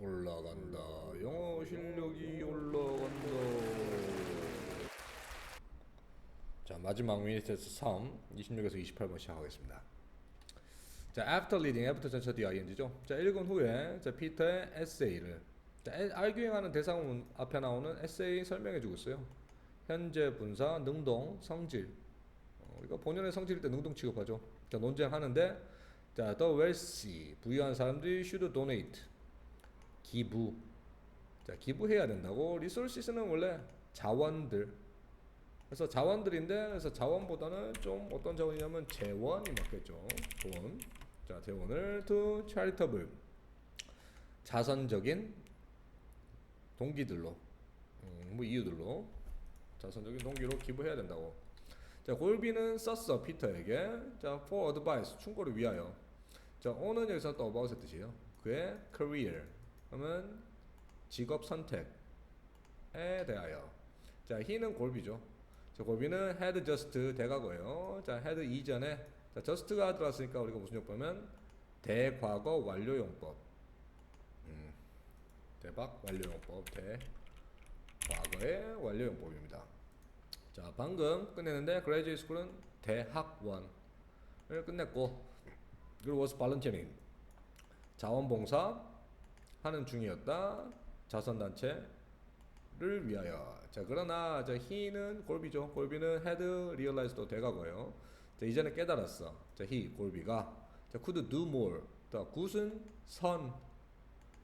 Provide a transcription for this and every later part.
올라간다. 영어 실력이 올라간다. 자, 마지막 미니 테스트 3, 26에서 28번 시작하겠습니다. 자, after reading, after 전차 뒤 ing죠. 자, 읽은 후에 자, 피터의 에세이를 자, 에- arguing하는 대상문 앞에 나오는 에세이 설명해 주고 있어요. 현재 분사, 능동, 성질. 어, 이거 본연의 성질일 때 능동 취급하죠. 자, 논쟁하는데 자, the wealthy, 부유한 사람들이 should donate. 기부. 자, 기부해야 된다고. 리소시스는 원래 자원들. 그래서 자원들인데 그래서 자원보다는 좀 어떤 자원이냐면 재원이 맞겠죠. 돈. 자, 재원을 to charitable. 자선적인 동기들로. 음, 뭐 이유들로 자선적인 동기로 기부해야 된다고. 자, 골비는 썼어 피터에게. 자, for advice 충고를 위하여. 자, 오는 여기서 또 about의 뜻이에요. 그의 career. 그러면 직업 선택에 대하여. 자, he는 골비죠. 자, 골비는 had just 대과거예요. 자, had 이전에 자, just가 들어왔으니까 우리가 무슨 용법이면 대과거 완료용법. 음, 대박 완료용법 대 과거의 완료용법입니다. 자, 방금 끝냈는데 graduate school은 대학원을 끝냈고 그리고 was volunteering 자원봉사 하는 중이었다. 자선단체를 위하여. 자, 그러나 자, he는 골비죠. 골비는 had realized도 대가고요. 자, 이전에 깨달았어. 자, he 골비가 자, could do more. 자, 굿은 선.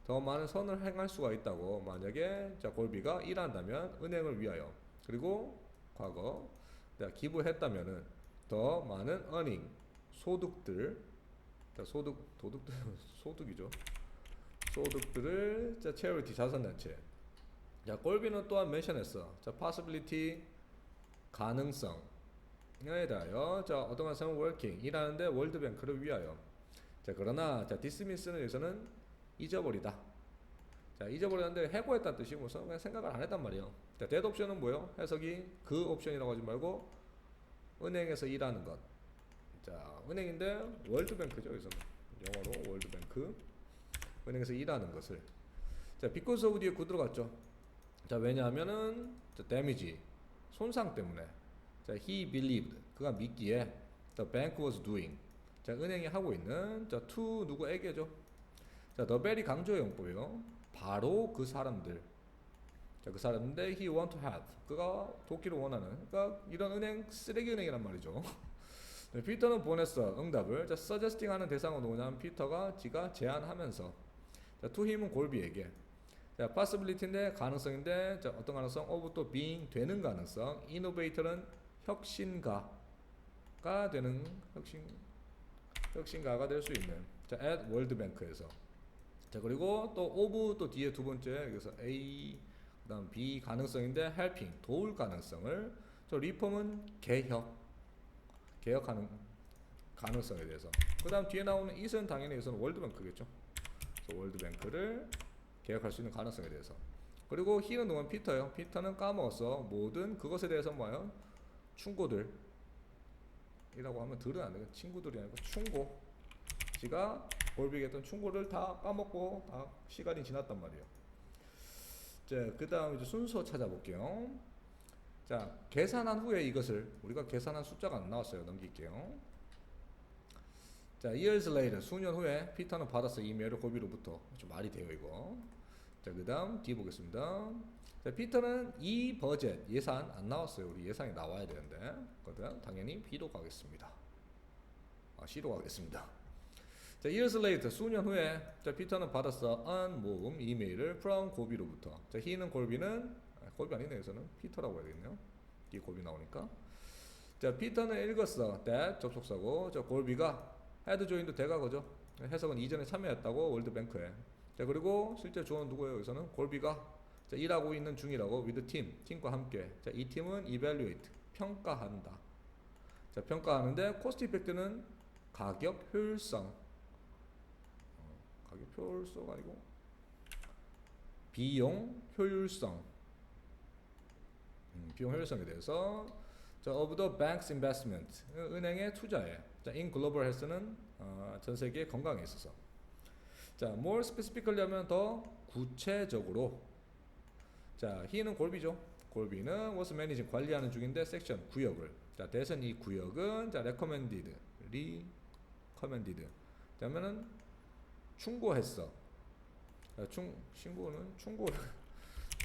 더 많은 선을 행할 수가 있다고. 만약에 자, 골비가 일한다면 은행을 위하여. 그리고 과거 자, 기부했다면은 더 많은 earning 소득들 자, 소득 도둑들 소득이죠. 소득들을 자 체리티 자선단체. 자 골비는 또한 멘션했어. 자 possibility 가능성 에 대하여 자 어떤 가능성은 working 일하는데 월드뱅크를 위하여. 자 그러나 자 dismiss는 여기서는 잊어버리다. 자 잊어버리는데 해고했다는 뜻이 무슨 그냥 생각을 안 했단 말이에요. 자 that 옵션은 뭐예요? 해석이 그 옵션이라고 하지 말고 은행에서 일하는 것자 은행인데 월드뱅크죠 여기서는. 영어로 월드뱅크 은행에서 일하는 것을. 자 because of 뒤에 구 들어갔죠. 자 왜냐하면은 자 데미지 손상 때문에. 자 he believed. 그가 믿기에 the bank was doing. 자 은행이 하고 있는 자 to 누구에게죠? 자 the very 강조의 용법이요. 바로 그 사람들. 자 그 사람인데 he want to have. 그가 돕기를 원하는. 그러니까 이런 은행 쓰레기 은행이란 말이죠. 네, 피터는 보냈어 응답을. 자 suggesting 하는 대상은 누구냐면 피터가 지가 제안하면서 자 to him은 골비에게 자 possibility인데 가능성인데 자 어떤 가능성? of 또 being 되는 가능성. innovator는 혁신가가 되는 혁신 혁신가가 될 수 있는. 자 at 월드뱅크에서. 자 그리고 또 of 또 뒤에 두 번째 여기서 A 그다음 B 가능성인데 helping 도울 가능성을. 저 리폼은 개혁 개혁하는 가능성에 대해서. 그다음 뒤에 나오는 it은 당연히 여기서는 월드뱅크겠죠. 그래서 월드뱅크를 개혁할 수 있는 가능성에 대해서 그리고 he는 누구면 피터요 피터는 까먹었어 모든 그것에 대해서 뭐예요 충고들 이라고 하면 들은 안 되고 친구들이 아니고 충고 지가 볼빅했던 충고를 다 까먹고 다 시간이 지났단 말이에요 자, 그 다음 이제 순서 찾아볼게요. 자, 계산한 후에 이것을 우리가 계산한 숫자가 안 나왔어요. 넘길게요. 자, years later 수년 후에 피터는 받았어 이메일을 고비로부터 좀 말이 돼요 이거. 자, 그 다음 뒤 보겠습니다. 자, 피터는 이 버젯 예산 안 나왔어요. 우리 예산이 나와야 되는데, 그거는 당연히 B로 가겠습니다. 아, C로 가겠습니다. 자, years later, 수년 후에, 자, 피터는 받았어, 안 모음 이메일을 from 고비로부터. 자, he는 골비는, 아, 골비 아니네, 여기서는. 피터라고 해야 되겠네요. 뒤에 골비 나오니까. 자, 피터는 읽었어, that, 접속사고, 자, 골비가 had joined 대가거죠. 해석은 이전에 참여했다고, 월드뱅크에. 자, 그리고 실제 조언은 누구예요, 여기서는? 골비가, 자, 일하고 있는 중이라고, with team, 팀과 함께. 자, 이 팀은 evaluate, 평가한다. 자, 평가하는데, cost effect는 가격 효율성. 가격 효율성 아니고 비용 효율성 음, 비용 효율성에 대해서 자, of the bank's investment 은행의 투자에 자, in global health는 어, 전 세계 건강에 있어서 자, more specifically 하면 더 구체적으로. 자, he는 골비죠. 골비는 was managing 관리하는 중인데 섹션 구역을. 자, 대선 이 구역은 자, recommended, recommended. 그러면은 충고했어. 자, 충 신고는 충고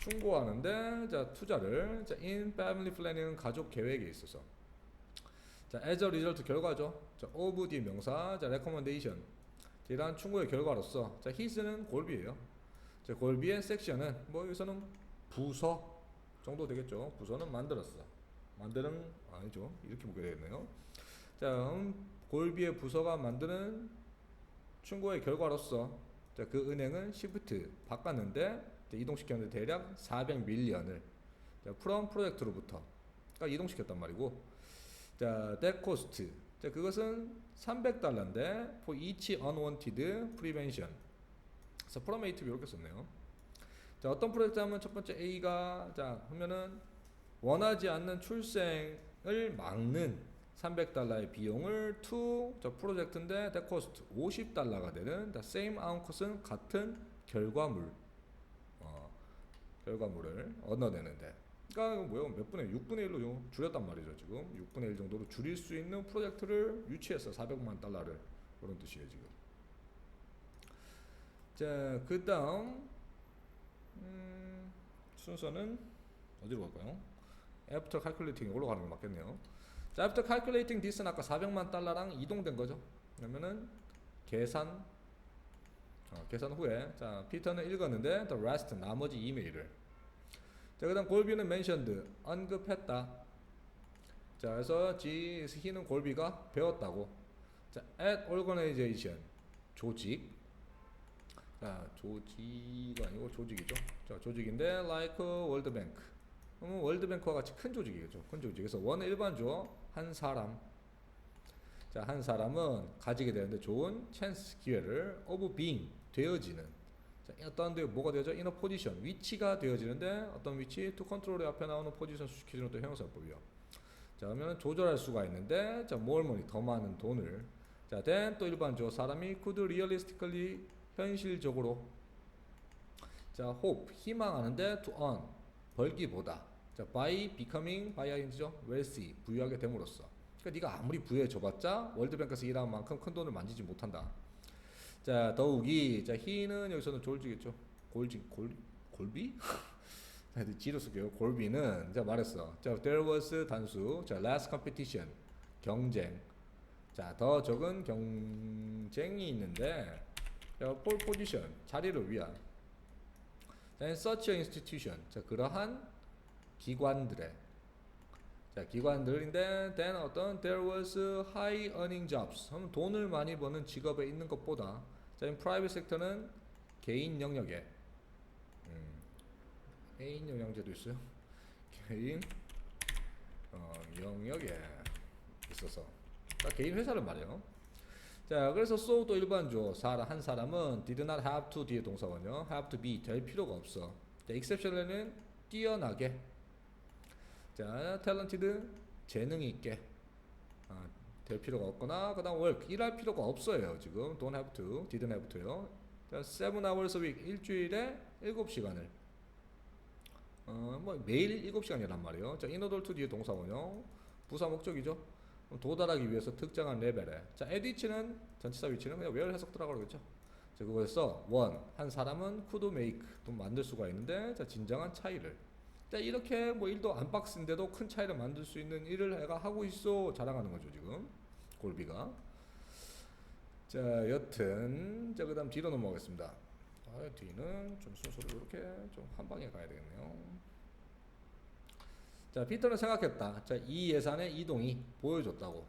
충고하는데 자, 투자를 자, in family planning은 가족 계획에 있어서. 자, as a result 결과죠. 자, of 뒤 명사, 자, recommendation. 자, 이러한 충고의 결과로서 자, his는 골비예요. 자, 골비의 섹션은 뭐 여기서는 부서 정도 되겠죠. 부서는 만들었어. 만드는 아니죠. 이렇게 보게 되겠네요. 자, 음, 골비의 부서가 만드는 충고의 결과로서 자, 그 은행은 시프트 바꿨는데 자, 이동시켰는데 대략 400밀리언을 자, 프롬 프로젝트로부터 이동시켰단 말이고. 자, that 자, 그것은 300달러인데 for each unwanted prevention. 그래서 from A to B 이렇게 썼네요. 자, 어떤 프로젝트 하면 첫 번째 A가 자, 하면은 원하지 않는 출생을 막는 300달러의 비용을 to 저 프로젝트인데 cost 50달러가 되는 the same outcost은 같은 결과물. 어, 결과물을 얻어내는데. 그러니까 뭐야 몇 분의 6분의 1로 줄였단 말이죠 지금. 6분의 1 정도로 줄일 수 있는 프로젝트를 유치해서 400만 달러를. 그런 뜻이에요 지금. 자 그 다음 음, 순서는 어디로 갈까요? After calculating 이걸로 가는 게 맞겠네요. 자, after calculating this는 아까 400만 달러랑 이동된 거죠. 그러면은 계산 어, 계산 후에 자 피터는 읽었는데 the rest 나머지 이메일을 자 그 다음 골비는 mentioned 언급했다. 자 그래서 G 히는 골비가 배웠다고. 자 at organization 조직 자 조직이 아니고 조직이죠. 자 조직인데 like Bank. 그러면 월드뱅크와 같이 큰 조직이겠죠. 큰 조직에서 원은 일반주어 한 사람. 자, 한 사람은 가지게 되는데 좋은 찬스 기회를 of being 되어지는. 자, 어떤 데 뭐가 되어져? 인어 포지션 위치가 되어지는데 어떤 위치? to control의 앞에 나오는 포지션 수식해주는 또 형용사법이요. 자, 그러면 조절할 수가 있는데 자, more 더 많은 돈을. 자, then 또 일반주어 사람이 could realistically 현실적으로 자, hope 희망하는데 to earn 벌기보다 자, by becoming by ing죠 wealthy 부유하게 됨으로써 그러니까 네가 아무리 부유해져봤자 월드뱅크에서 일하는 만큼 큰 돈을 만지지 못한다. 자 더욱이 자 희는 여기서는 졸지겠죠. 골지 골 골비? 하여튼 지로 쓸게요. 골비는 자 말했어. 자 there was 단수 자 less competition 경쟁 자 더 적은 경쟁이 있는데 자 pole position 자리를 위한 then such a institution 자 그러한 기관들의 자 기관들인데 then 어떤 there was high earning jobs. 하면 돈을 많이 버는 직업에 있는 것보다 자 private sector는 개인 영역에. 음, 개인 영향제도 있어요? 개인 어, 영역에 있어서. 자, 개인 회사를 말해요. 자 그래서 so 또 일반조 사람 한 사람은 did not have to 뒤에 동사원요. have to be 될 필요가 없어. 자 exception에는 뛰어나게 자, 탤런티드 재능 있게 아, 될 필요가 없거나 그다음 work 일할 필요가 없어요. 지금 don't have to, didn't have to요. 자, seven hours a week 일주일에 7시간을 어, 뭐 매일 7시간이란 말이에요. 자, in order to 뒤에 동사 원형 부사 목적이죠. 도달하기 위해서 특정한 레벨에 자, each는 전치사 위치는 그냥 where 해석 들어가고 그러겠죠. 자, 그거에서 one 한 사람은 could make 또 만들 수가 있는데 자, 진정한 차이를 자 이렇게 뭐 일도 안 빡센데도 큰 차이를 만들 수 있는 일을 애가 하고 있어. 자랑하는 거죠 지금. 골비가. 자 여튼 자 그 다음 뒤로 넘어가겠습니다. 아, 뒤는 좀 순서를 이렇게 좀 한 방에 가야 되겠네요. 자 피터는 생각했다. 자이 예산의 이동이 보여줬다고.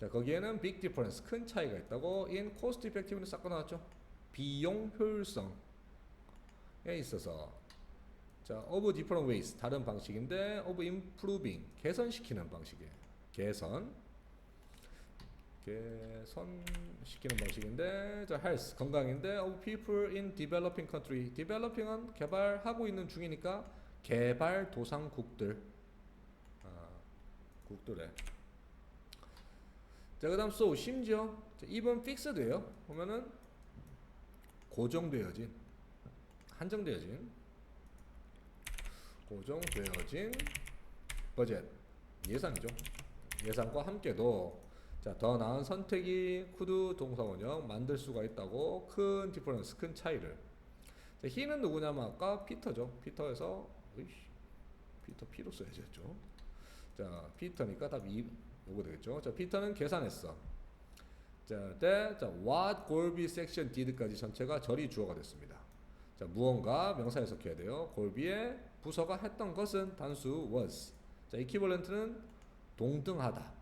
자 거기에는 빅 디퍼런스 큰 차이가 있다고. in cost effectiveness 싹 나왔죠? 비용 효율성에 있어서 자, of different ways 다른 방식인데 of improving 개선시키는 방식이에요. 개선 개선시키는 방식인데 자, health 건강인데 of people in developing country developing은 개발하고 있는 중이니까 개발 도상국들 아, 국들에 자 그 다음 so 심지어 자, even fixed예요 보면은 고정되어진 한정되어진 고정되어진 버젯 예산이죠. 예산과 함께도 자, 더 나은 선택이 쿠드 동사원형 만들 수가 있다고 큰 디퍼런스, 큰 차이를. 자, 히는 누구냐면 아까 피터죠. 피터에서 으이씨, 피터 P로 써야죠. 자, 피터니까 답이 2 요거 되겠죠. 자, 피터는 계산했어. 자, 때 자, what 골비 섹션 did까지 전체가 절이 주어가 됐습니다. 자, 무언가 명사 해석해야 돼요. 골비의 부서가 했던 것은 단수 was. 자, equivalent는 동등하다.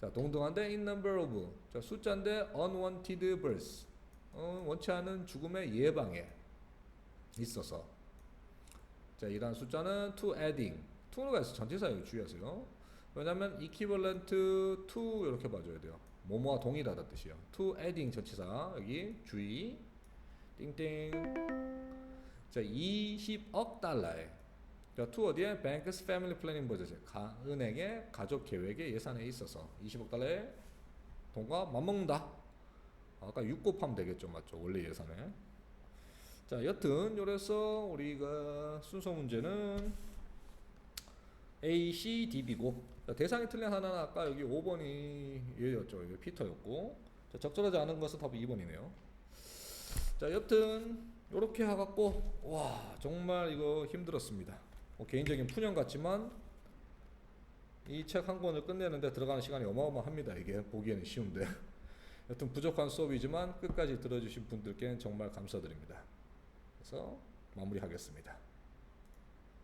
자, 동등한데 in number of. 자, 숫자인데 unwanted births. 어, 원치 않은 죽음의 예방에 있어서. 자, 이러한 숫자는 to adding. to가 있어 전치사예요. 주의하세요. 왜냐면 equivalent to 이렇게 봐줘야 돼요. 뭐뭐와 동일하다 뜻이에요. to adding 전치사 여기 주의. 띵띵. 자, 20억 달러에 어디에 bank's family planning budget 가, 은행의 가족 계획의 예산에 있어서 20억 달러에 돈과 맞먹는다. 아까 6 곱하면 되겠죠, 맞죠? 원래 예산에. 자, 여튼 요래서 우리가 순서 문제는 A, C, D, B고 자, 대상이 틀린 하나는 아까 여기 5번이 얘였죠. 피터였고 자, 적절하지 않은 것은 답이 2번이네요. 자, 여튼 요렇게 해갖고 와 정말 이거 힘들었습니다. 뭐 개인적인 푸념 같지만 이 책 한 권을 끝내는데 들어가는 시간이 어마어마합니다. 이게 보기에는 쉬운데 여튼 부족한 수업이지만 끝까지 들어주신 분들께는 정말 감사드립니다. 그래서 마무리하겠습니다.